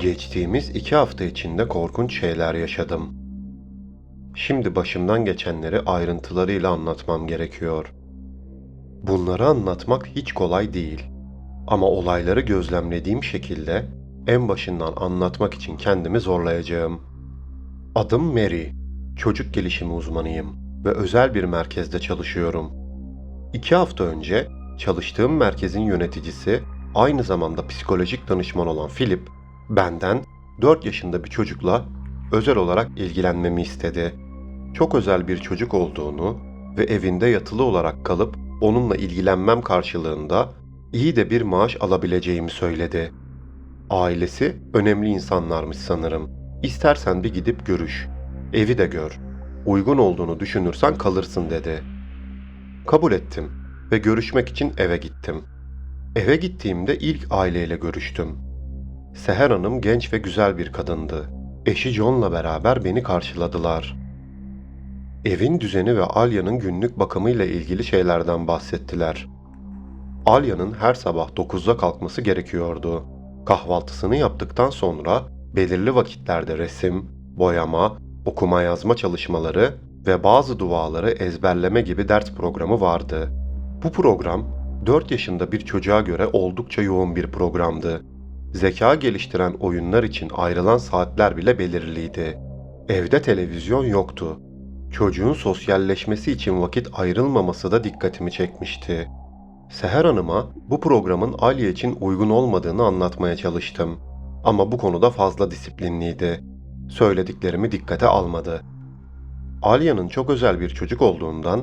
Geçtiğimiz iki hafta içinde korkunç şeyler yaşadım. Şimdi başımdan geçenleri ayrıntılarıyla anlatmam gerekiyor. Bunları anlatmak hiç kolay değil. Ama olayları gözlemlediğim şekilde en başından anlatmak için kendimi zorlayacağım. Adım Mary. Çocuk gelişimi uzmanıyım ve özel bir merkezde çalışıyorum. İki hafta önce çalıştığım merkezin yöneticisi aynı zamanda psikolojik danışman olan Philip benden 4 yaşında bir çocukla özel olarak ilgilenmemi istedi. Çok özel bir çocuk olduğunu ve evinde yatılı olarak kalıp onunla ilgilenmem karşılığında iyi de bir maaş alabileceğimi söyledi. Ailesi önemli insanlarmış sanırım. İstersen bir gidip görüş. Evi de gör. Uygun olduğunu düşünürsen kalırsın dedi. Kabul ettim ve görüşmek için eve gittim. Eve gittiğimde ilk aileyle görüştüm. Seher Hanım genç ve güzel bir kadındı. Eşi John'la beraber beni karşıladılar. Evin düzeni ve Alya'nın günlük bakımıyla ilgili şeylerden bahsettiler. Alya'nın her sabah 9'da kalkması gerekiyordu. Kahvaltısını yaptıktan sonra belirli vakitlerde resim, boyama, okuma yazma çalışmaları ve bazı duaları ezberleme gibi ders programı vardı. Bu program 4 yaşında bir çocuğa göre oldukça yoğun bir programdı. Zeka geliştiren oyunlar için ayrılan saatler bile belirliydi. Evde televizyon yoktu. Çocuğun sosyalleşmesi için vakit ayrılmaması da dikkatimi çekmişti. Seher Hanım'a bu programın Alya için uygun olmadığını anlatmaya çalıştım. Ama bu konuda fazla disiplinliydi. Söylediklerimi dikkate almadı. Alya'nın çok özel bir çocuk olduğundan,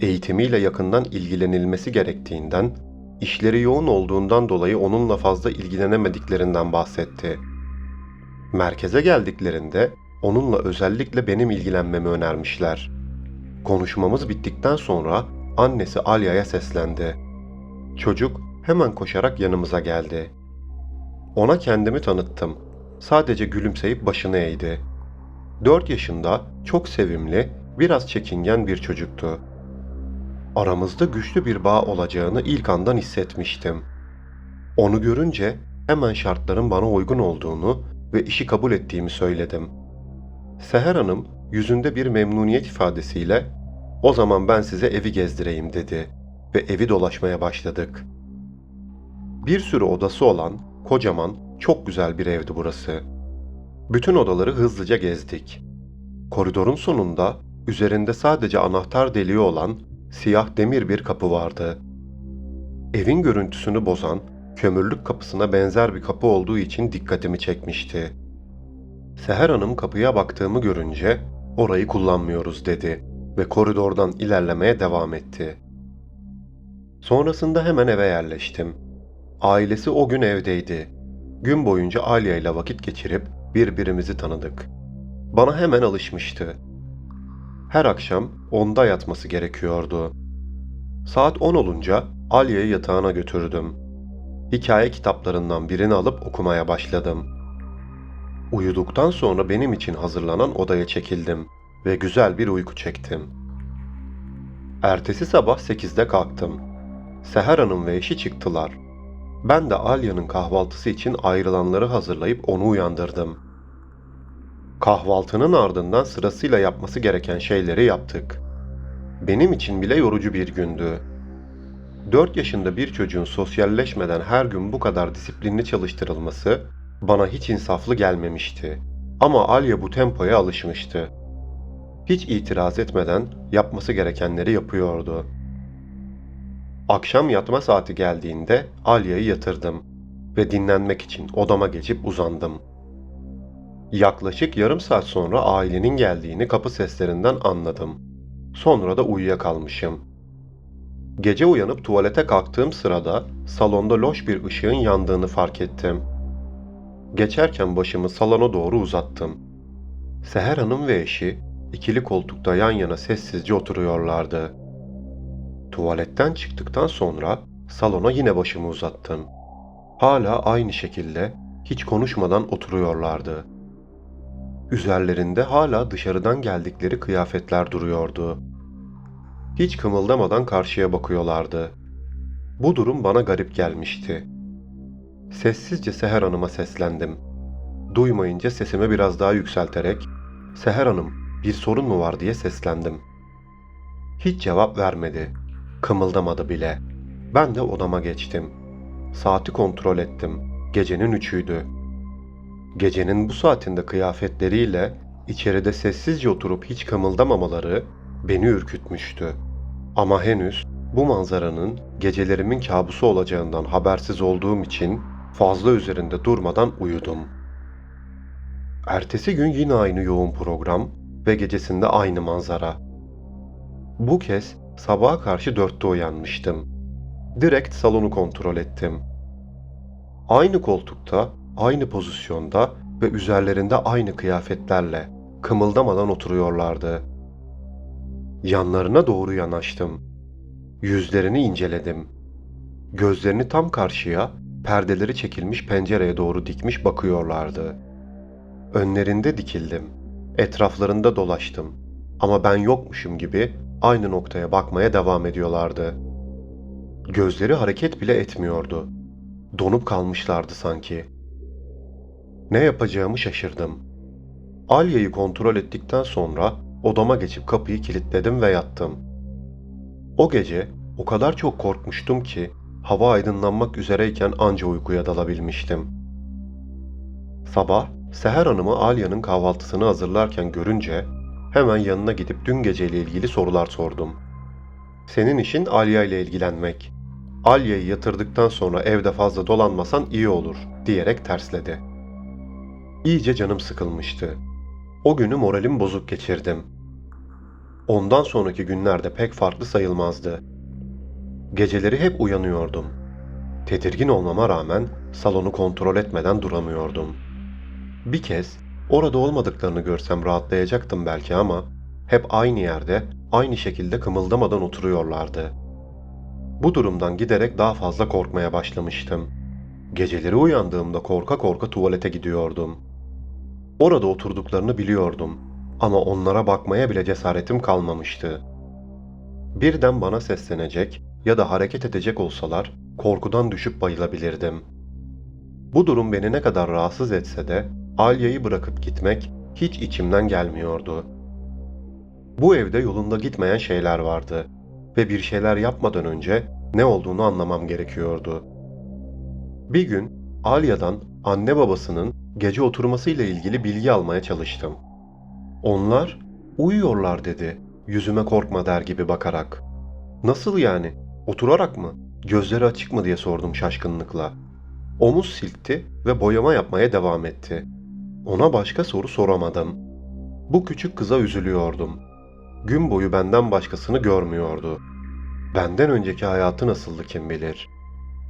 eğitimiyle yakından ilgilenilmesi gerektiğinden, işleri yoğun olduğundan dolayı onunla fazla ilgilenemediklerinden bahsetti. Merkeze geldiklerinde onunla özellikle benim ilgilenmemi önermişler. Konuşmamız bittikten sonra annesi Alya'ya seslendi. Çocuk hemen koşarak yanımıza geldi. Ona kendimi tanıttım. Sadece gülümseyip başını eğdi. 4 yaşında, çok sevimli, biraz çekingen bir çocuktu. Aramızda güçlü bir bağ olacağını ilk andan hissetmiştim. Onu görünce hemen şartların bana uygun olduğunu ve işi kabul ettiğimi söyledim. Seher Hanım yüzünde bir memnuniyet ifadesiyle "O zaman ben size evi gezdireyim." dedi ve evi dolaşmaya başladık. Bir sürü odası olan, kocaman, çok güzel bir evdi burası. Bütün odaları hızlıca gezdik. Koridorun sonunda üzerinde sadece anahtar deliği olan siyah demir bir kapı vardı. Evin görüntüsünü bozan kömürlük kapısına benzer bir kapı olduğu için dikkatimi çekmişti. Seher Hanım kapıya baktığımı görünce orayı kullanmıyoruz dedi ve koridordan ilerlemeye devam etti. Sonrasında hemen eve yerleştim. Ailesi o gün evdeydi. Gün boyunca Alya ile vakit geçirip birbirimizi tanıdık. Bana hemen alışmıştı. Her akşam onda yatması gerekiyordu. Saat 10 olunca Alya'yı yatağına götürdüm. Hikaye kitaplarından birini alıp okumaya başladım. Uyuduktan sonra benim için hazırlanan odaya çekildim ve güzel bir uyku çektim. Ertesi sabah 8'de kalktım. Seher Hanım ve eşi çıktılar. Ben de Alya'nın kahvaltısı için ayrılanları hazırlayıp onu uyandırdım. Kahvaltının ardından sırasıyla yapması gereken şeyleri yaptık. Benim için bile yorucu bir gündü. 4 yaşında bir çocuğun sosyalleşmeden her gün bu kadar disiplinli çalıştırılması bana hiç insaflı gelmemişti. Ama Alya bu tempoya alışmıştı. Hiç itiraz etmeden yapması gerekenleri yapıyordu. Akşam yatma saati geldiğinde Alya'yı yatırdım ve dinlenmek için odama geçip uzandım. Yaklaşık yarım saat sonra ailenin geldiğini kapı seslerinden anladım. Sonra da uyuyakalmışım. Gece uyanıp tuvalete kalktığım sırada salonda loş bir ışığın yandığını fark ettim. Geçerken başımı salona doğru uzattım. Seher Hanım ve eşi ikili koltukta yan yana sessizce oturuyorlardı. Tuvaletten çıktıktan sonra salona yine başımı uzattım. Hala aynı şekilde hiç konuşmadan oturuyorlardı. Üzerlerinde hala dışarıdan geldikleri kıyafetler duruyordu. Hiç kımıldamadan karşıya bakıyorlardı. Bu durum bana garip gelmişti. Sessizce Seher Hanım'a seslendim. Duymayınca sesimi biraz daha yükselterek "Seher Hanım, bir sorun mu var?" diye seslendim. Hiç cevap vermedi. Kımıldamadı bile. Ben de odama geçtim. Saati kontrol ettim. Gecenin üçüydü. Gecenin bu saatinde kıyafetleriyle içeride sessizce oturup hiç kımıldamamaları beni ürkütmüştü. Ama henüz bu manzaranın gecelerimin kabusu olacağından habersiz olduğum için fazla üzerinde durmadan uyudum. Ertesi gün yine aynı yoğun program ve gecesinde aynı manzara. Bu kez sabaha karşı dörtte uyanmıştım. Direkt salonu kontrol ettim. Aynı koltukta, aynı pozisyonda ve üzerlerinde aynı kıyafetlerle kımıldamadan oturuyorlardı. Yanlarına doğru yanaştım. Yüzlerini inceledim. Gözlerini tam karşıya, perdeleri çekilmiş pencereye doğru dikmiş bakıyorlardı. Önlerinde dikildim. Etraflarında dolaştım. Ama ben yokmuşum gibi aynı noktaya bakmaya devam ediyorlardı. Gözleri hareket bile etmiyordu. Donup kalmışlardı sanki. Ne yapacağımı şaşırdım. Alya'yı kontrol ettikten sonra odama geçip kapıyı kilitledim ve yattım. O gece o kadar çok korkmuştum ki hava aydınlanmak üzereyken anca uykuya dalabilmiştim. Sabah Seher Hanım'ı Alya'nın kahvaltısını hazırlarken görünce hemen yanına gidip dün geceyle ilgili sorular sordum. Senin işin Alya ile ilgilenmek. Alya'yı yatırdıktan sonra evde fazla dolanmasan iyi olur diyerek tersledi. İyice canım sıkılmıştı. O günü moralim bozuk geçirdim. Ondan sonraki günlerde pek farklı sayılmazdı. Geceleri hep uyanıyordum. Tedirgin olmama rağmen salonu kontrol etmeden duramıyordum. Bir kez orada olmadıklarını görsem rahatlayacaktım belki ama hep aynı yerde, aynı şekilde kımıldamadan oturuyorlardı. Bu durumdan giderek daha fazla korkmaya başlamıştım. Geceleri uyandığımda korka korka tuvalete gidiyordum. Orada oturduklarını biliyordum ama onlara bakmaya bile cesaretim kalmamıştı. Birden bana seslenecek ya da hareket edecek olsalar korkudan düşüp bayılabilirdim. Bu durum beni ne kadar rahatsız etse de Alya'yı bırakıp gitmek hiç içimden gelmiyordu. Bu evde yolunda gitmeyen şeyler vardı ve bir şeyler yapmadan önce ne olduğunu anlamam gerekiyordu. Bir gün Alya'dan anne babasının gece oturmasıyla ilgili bilgi almaya çalıştım. Onlar uyuyorlar dedi yüzüme korkma der gibi bakarak. Nasıl yani? Oturarak mı? Gözleri açık mı diye sordum şaşkınlıkla. Omuz silkti ve boyama yapmaya devam etti. Ona başka soru soramadım. Bu küçük kıza üzülüyordum. Gün boyu benden başkasını görmüyordu. Benden önceki hayatı nasıldı kim bilir.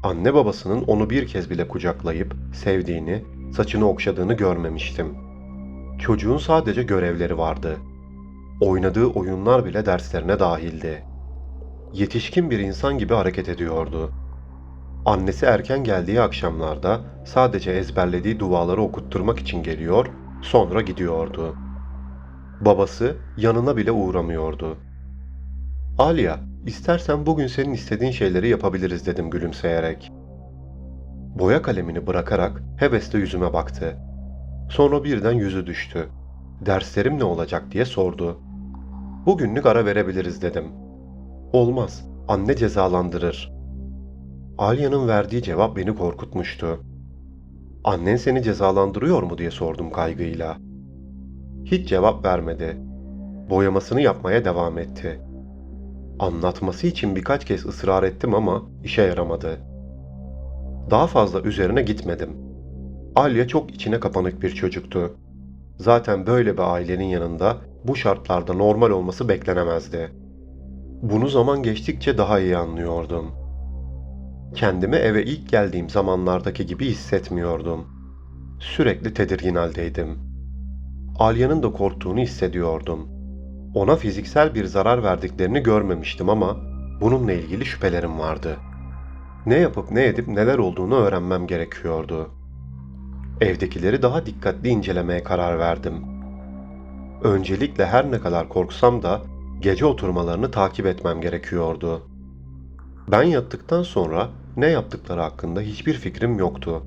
Anne babasının onu bir kez bile kucaklayıp sevdiğini, saçını okşadığını görmemiştim. Çocuğun sadece görevleri vardı. Oynadığı oyunlar bile derslerine dahildi. Yetişkin bir insan gibi hareket ediyordu. Annesi erken geldiği akşamlarda sadece ezberlediği duaları okutturmak için geliyor, sonra gidiyordu. Babası yanına bile uğramıyordu. Alya, istersen bugün senin istediğin şeyleri yapabiliriz dedim gülümseyerek. Boya kalemini bırakarak hevesle yüzüme baktı. Sonra birden yüzü düştü. Derslerim ne olacak diye sordu. Bugünlük ara verebiliriz dedim. Olmaz, anne cezalandırır. Alya'nın verdiği cevap beni korkutmuştu. Annen seni cezalandırıyor mu diye sordum kaygıyla. Hiç cevap vermedi. Boyamasını yapmaya devam etti. Anlatması için birkaç kez ısrar ettim ama işe yaramadı. Daha fazla üzerine gitmedim. Alya çok içine kapanık bir çocuktu. Zaten böyle bir ailenin yanında bu şartlarda normal olması beklenemezdi. Bunu zaman geçtikçe daha iyi anlıyordum. Kendimi eve ilk geldiğim zamanlardaki gibi hissetmiyordum. Sürekli tedirgin haldeydim. Alya'nın da korktuğunu hissediyordum. Ona fiziksel bir zarar verdiklerini görmemiştim ama bununla ilgili şüphelerim vardı. Ne yapıp ne edip neler olduğunu öğrenmem gerekiyordu. Evdekileri daha dikkatli incelemeye karar verdim. Öncelikle her ne kadar korksam da gece oturmalarını takip etmem gerekiyordu. Ben yattıktan sonra ne yaptıkları hakkında hiçbir fikrim yoktu.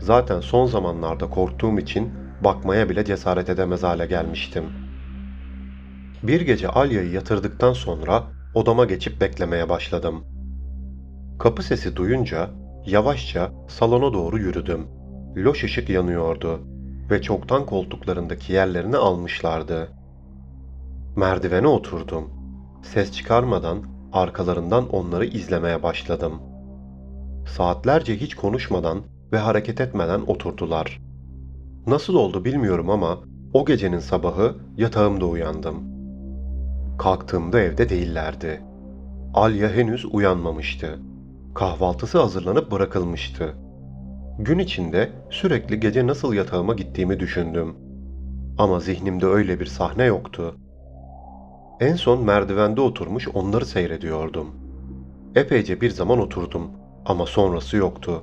Zaten son zamanlarda korktuğum için bakmaya bile cesaret edemez hale gelmiştim. Bir gece Alya'yı yatırdıktan sonra odama geçip beklemeye başladım. Kapı sesi duyunca yavaşça salona doğru yürüdüm. Loş ışık yanıyordu ve çoktan koltuklarındaki yerlerini almışlardı. Merdivene oturdum. Ses çıkarmadan arkalarından onları izlemeye başladım. Saatlerce hiç konuşmadan ve hareket etmeden oturdular. Nasıl oldu bilmiyorum ama o gecenin sabahı yatağımda uyandım. Kalktığımda evde değillerdi. Alya henüz uyanmamıştı. Kahvaltısı hazırlanıp bırakılmıştı. Gün içinde sürekli gece nasıl yatağıma gittiğimi düşündüm. Ama zihnimde öyle bir sahne yoktu. En son merdivende oturmuş onları seyrediyordum. Epeyce bir zaman oturdum ama sonrası yoktu.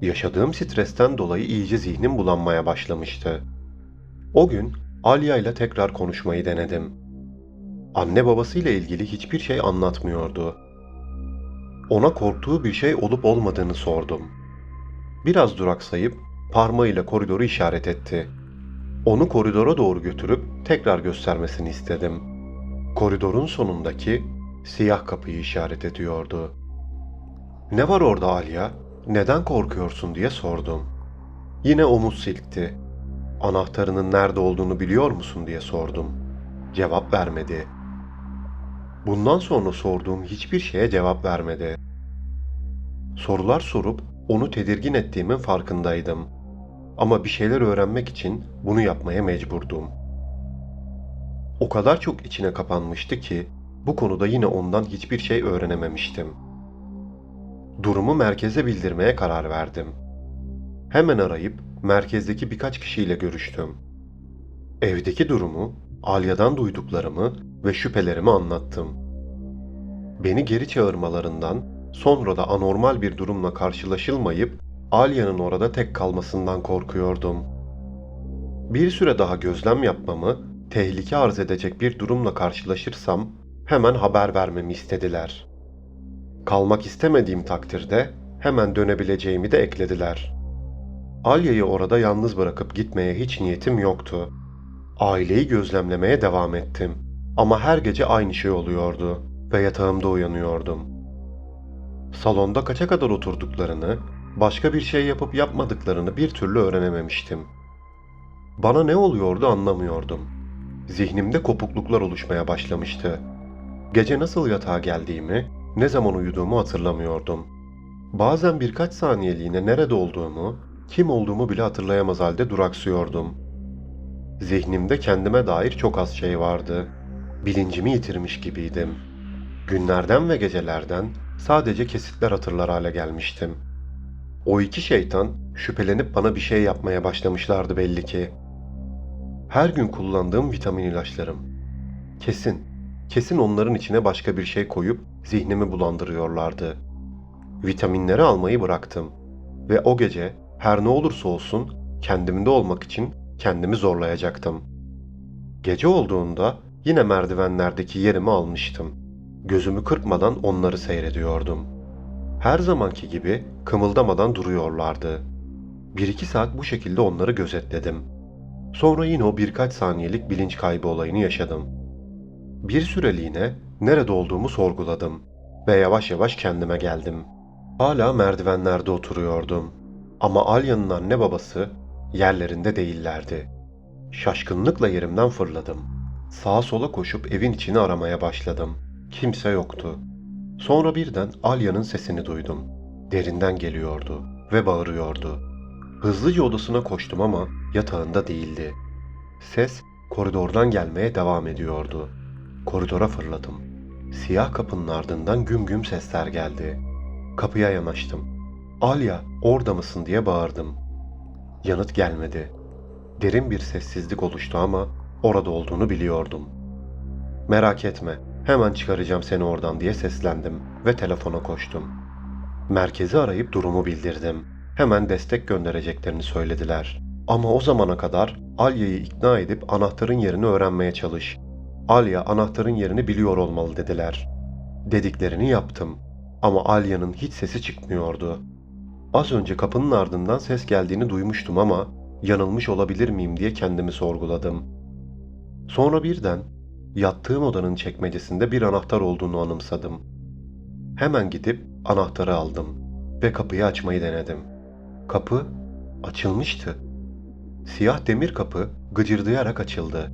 Yaşadığım stresten dolayı iyice zihnim bulanmaya başlamıştı. O gün Alya ile tekrar konuşmayı denedim. Anne babasıyla ilgili hiçbir şey anlatmıyordu. Ona korktuğu bir şey olup olmadığını sordum. Biraz duraksayıp parmağıyla koridoru işaret etti. Onu koridora doğru götürüp tekrar göstermesini istedim. Koridorun sonundaki siyah kapıyı işaret ediyordu. Ne var orada Alya? Neden korkuyorsun diye sordum. Yine omuz silkti. Anahtarının nerede olduğunu biliyor musun diye sordum. Cevap vermedi. Bundan sonra sorduğum hiçbir şeye cevap vermedi. Sorular sorup onu tedirgin ettiğimin farkındaydım. Ama bir şeyler öğrenmek için bunu yapmaya mecburdum. O kadar çok içine kapanmıştı ki bu konuda yine ondan hiçbir şey öğrenememiştim. Durumu merkeze bildirmeye karar verdim. Hemen arayıp merkezdeki birkaç kişiyle görüştüm. Evdeki durumu, Alya'dan duyduklarımı ve şüphelerimi anlattım. Beni geri çağırmalarından, sonra da anormal bir durumla karşılaşılmayıp Alya'nın orada tek kalmasından korkuyordum. Bir süre daha gözlem yapmamı, tehlike arz edecek bir durumla karşılaşırsam hemen haber vermemi istediler. Kalmak istemediğim takdirde hemen dönebileceğimi de eklediler. Alya'yı orada yalnız bırakıp gitmeye hiç niyetim yoktu. Aileyi gözlemlemeye devam ettim. Ama her gece aynı şey oluyordu ve yatağımda uyanıyordum. Salonda kaça kadar oturduklarını, başka bir şey yapıp yapmadıklarını bir türlü öğrenememiştim. Bana ne oluyordu anlamıyordum. Zihnimde kopukluklar oluşmaya başlamıştı. Gece nasıl yatağa geldiğimi, ne zaman uyuduğumu hatırlamıyordum. Bazen birkaç saniyeliğine nerede olduğumu, kim olduğumu bile hatırlayamaz halde duraksıyordum. Zihnimde kendime dair çok az şey vardı. Bilincimi yitirmiş gibiydim. Günlerden ve gecelerden sadece kesitler hatırlar hale gelmiştim. O iki şeytan şüphelenip bana bir şey yapmaya başlamışlardı belli ki. Her gün kullandığım vitamin ilaçlarım. Kesin, kesin onların içine başka bir şey koyup zihnimi bulandırıyorlardı. Vitaminleri almayı bıraktım ve o gece her ne olursa olsun kendimde olmak için kendimi zorlayacaktım. Gece olduğunda yine merdivenlerdeki yerimi almıştım. Gözümü kırpmadan onları seyrediyordum. Her zamanki gibi kımıldamadan duruyorlardı. Bir iki saat bu şekilde onları gözetledim. Sonra yine o birkaç saniyelik bilinç kaybı olayını yaşadım. Bir süreliğine nerede olduğumu sorguladım ve yavaş yavaş kendime geldim. Hala merdivenlerde oturuyordum. Ama Alya'nın anne babası yerlerinde değillerdi. Şaşkınlıkla yerimden fırladım. Sağa sola koşup evin içini aramaya başladım. Kimse yoktu. Sonra birden Alya'nın sesini duydum. Derinden geliyordu ve bağırıyordu. Hızlıca odasına koştum ama yatağında değildi. Ses koridordan gelmeye devam ediyordu. Koridora fırladım. Siyah kapının ardından güm güm sesler geldi. Kapıya yanaştım. Alya orada mısın diye bağırdım. Yanıt gelmedi. Derin bir sessizlik oluştu ama orada olduğunu biliyordum. Merak etme, hemen çıkaracağım seni oradan diye seslendim ve telefona koştum. Merkezi arayıp durumu bildirdim. Hemen destek göndereceklerini söylediler. Ama o zamana kadar Alya'yı ikna edip anahtarın yerini öğrenmeye çalış. Alya anahtarın yerini biliyor olmalı dediler. Dediklerini yaptım ama Alya'nın hiç sesi çıkmıyordu. Az önce kapının ardından ses geldiğini duymuştum ama yanılmış olabilir miyim diye kendimi sorguladım. Sonra birden yattığım odanın çekmecesinde bir anahtar olduğunu anımsadım. Hemen gidip anahtarı aldım ve kapıyı açmayı denedim. Kapı açılmıştı. Siyah demir kapı gıcırdayarak açıldı.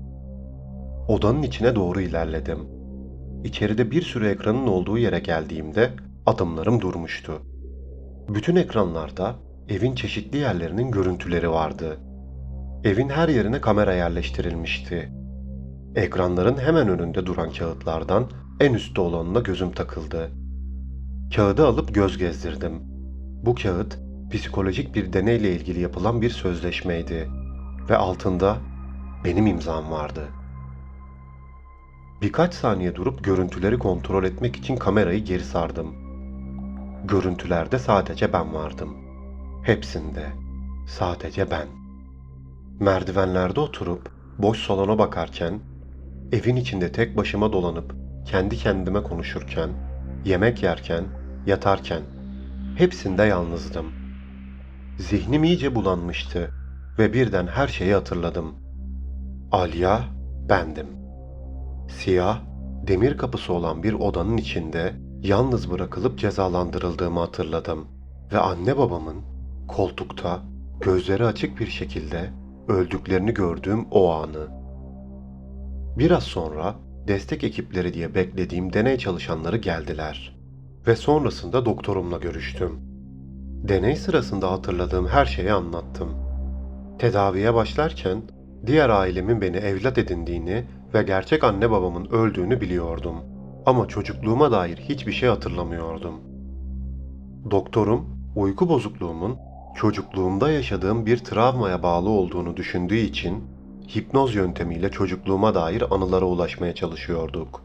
Odanın içine doğru ilerledim. İçeride bir sürü ekranın olduğu yere geldiğimde adımlarım durmuştu. Bütün ekranlarda evin çeşitli yerlerinin görüntüleri vardı. Evin her yerine kamera yerleştirilmişti. Ekranların hemen önünde duran kağıtlardan en üstte olanına gözüm takıldı. Kağıdı alıp göz gezdirdim. Bu kağıt psikolojik bir deneyle ilgili yapılan bir sözleşmeydi ve altında benim imzam vardı. Birkaç saniye durup görüntüleri kontrol etmek için kamerayı geri sardım. Görüntülerde sadece ben vardım. Hepsinde sadece ben. Merdivenlerde oturup boş salona bakarken, evin içinde tek başıma dolanıp kendi kendime konuşurken, yemek yerken, yatarken hepsinde yalnızdım. Zihnim iyice bulanmıştı ve birden her şeyi hatırladım. Alya bendim. Siyah, demir kapısı olan bir odanın içinde yalnız bırakılıp cezalandırıldığımı hatırladım ve anne babamın koltukta gözleri açık bir şekilde öldüklerini gördüğüm o anı. Biraz sonra destek ekipleri diye beklediğim deney çalışanları geldiler ve sonrasında doktorumla görüştüm. Deney sırasında hatırladığım her şeyi anlattım. Tedaviye başlarken diğer ailemin beni evlat edindiğini ve gerçek anne babamın öldüğünü biliyordum. Ama çocukluğuma dair hiçbir şey hatırlamıyordum. Doktorum uyku bozukluğumun çocukluğumda yaşadığım bir travmaya bağlı olduğunu düşündüğü için hipnoz yöntemiyle çocukluğuma dair anılara ulaşmaya çalışıyorduk.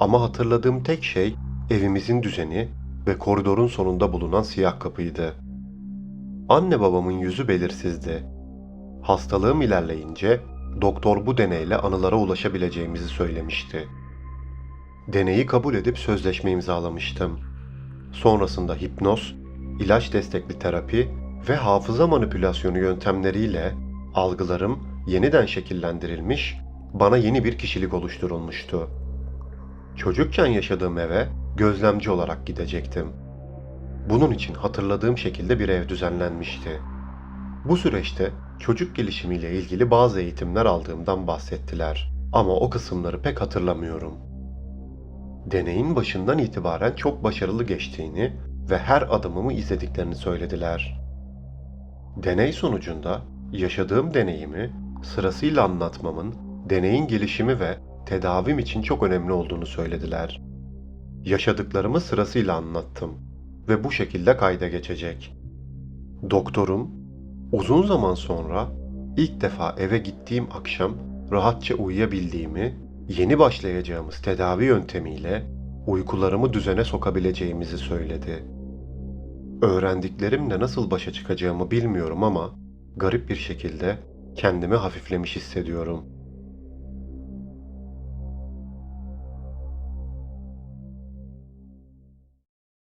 Ama hatırladığım tek şey evimizin düzeni ve koridorun sonunda bulunan siyah kapıydı. Anne babamın yüzü belirsizdi. Hastalığım ilerleyince doktor bu deneyle anılara ulaşabileceğimizi söylemişti. Deneyi kabul edip sözleşme imzalamıştım. Sonrasında hipnoz, ilaç destekli terapi ve hafıza manipülasyonu yöntemleriyle algılarım yeniden şekillendirilmiş, bana yeni bir kişilik oluşturulmuştu. Çocukken yaşadığım eve gözlemci olarak gidecektim. Bunun için hatırladığım şekilde bir ev düzenlenmişti. Bu süreçte çocuk gelişimiyle ilgili bazı eğitimler aldığımdan bahsettiler ama o kısımları pek hatırlamıyorum. Deneyin başından itibaren çok başarılı geçtiğini ve her adımımı izlediklerini söylediler. Deney sonucunda yaşadığım deneyimi sırasıyla anlatmamın deneyin gelişimi ve tedavim için çok önemli olduğunu söylediler. Yaşadıklarımı sırasıyla anlattım ve bu şekilde kayda geçecek. Doktorum uzun zaman sonra ilk defa eve gittiğim akşam rahatça uyuyabildiğimi, yeni başlayacağımız tedavi yöntemiyle uykularımı düzene sokabileceğimizi söyledi. Öğrendiklerimle nasıl başa çıkacağımı bilmiyorum ama garip bir şekilde kendimi hafiflemiş hissediyorum.